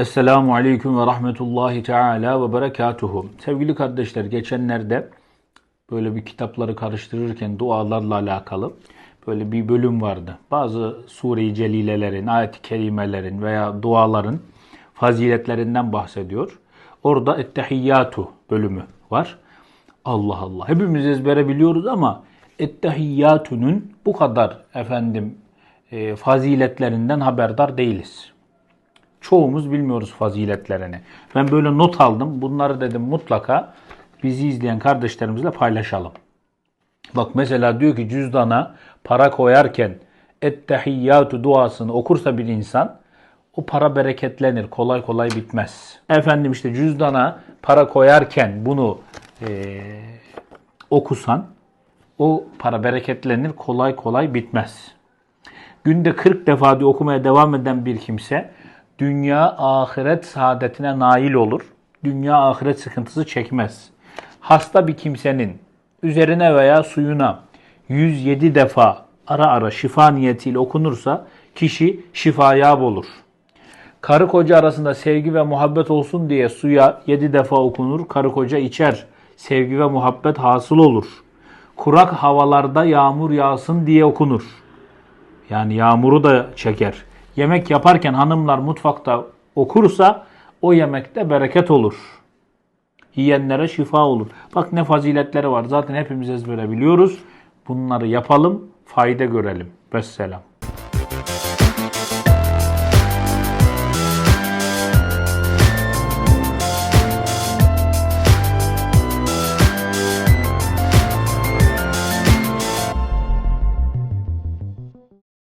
Esselamu Aleyküm ve Rahmetullahi Teala ve Berekatuhu. Sevgili kardeşler geçenlerde böyle bir kitapları karıştırırken dualarla alakalı böyle bir bölüm vardı. Bazı sure-i celilelerin, ayet-i kerimelerin veya duaların faziletlerinden bahsediyor. Orada ettehiyyatu bölümü var. Allah Allah. Hepimiz ezbere biliyoruz ama ettehiyyatunun bu kadar efendim e, faziletlerinden haberdar değiliz. Çoğumuz bilmiyoruz faziletlerini. Ben böyle not aldım. Bunları dedim mutlaka bizi izleyen kardeşlerimizle paylaşalım. Bak mesela diyor ki cüzdana para koyarken ettehiyyatu duasını okursa bir insan o para bereketlenir. Kolay kolay bitmez. Efendim işte cüzdana para koyarken bunu eee, okusan o para bereketlenir. Kolay kolay bitmez. Günde 40 defa diye okumaya devam eden bir kimse dünya ahiret saadetine nail olur. Dünya ahiret sıkıntısı çekmez. Hasta bir kimsenin üzerine veya suyuna 107 defa ara ara şifa niyetiyle okunursa kişi şifaya olur. Karı koca arasında sevgi ve muhabbet olsun diye suya 7 defa okunur. Karı koca içer. Sevgi ve muhabbet hasıl olur. Kurak havalarda yağmur yağsın diye okunur. Yani yağmuru da çeker yemek yaparken hanımlar mutfakta okursa o yemekte bereket olur. Yiyenlere şifa olur. Bak ne faziletleri var. Zaten hepimiz ezbere biliyoruz. Bunları yapalım, fayda görelim. Vesselam.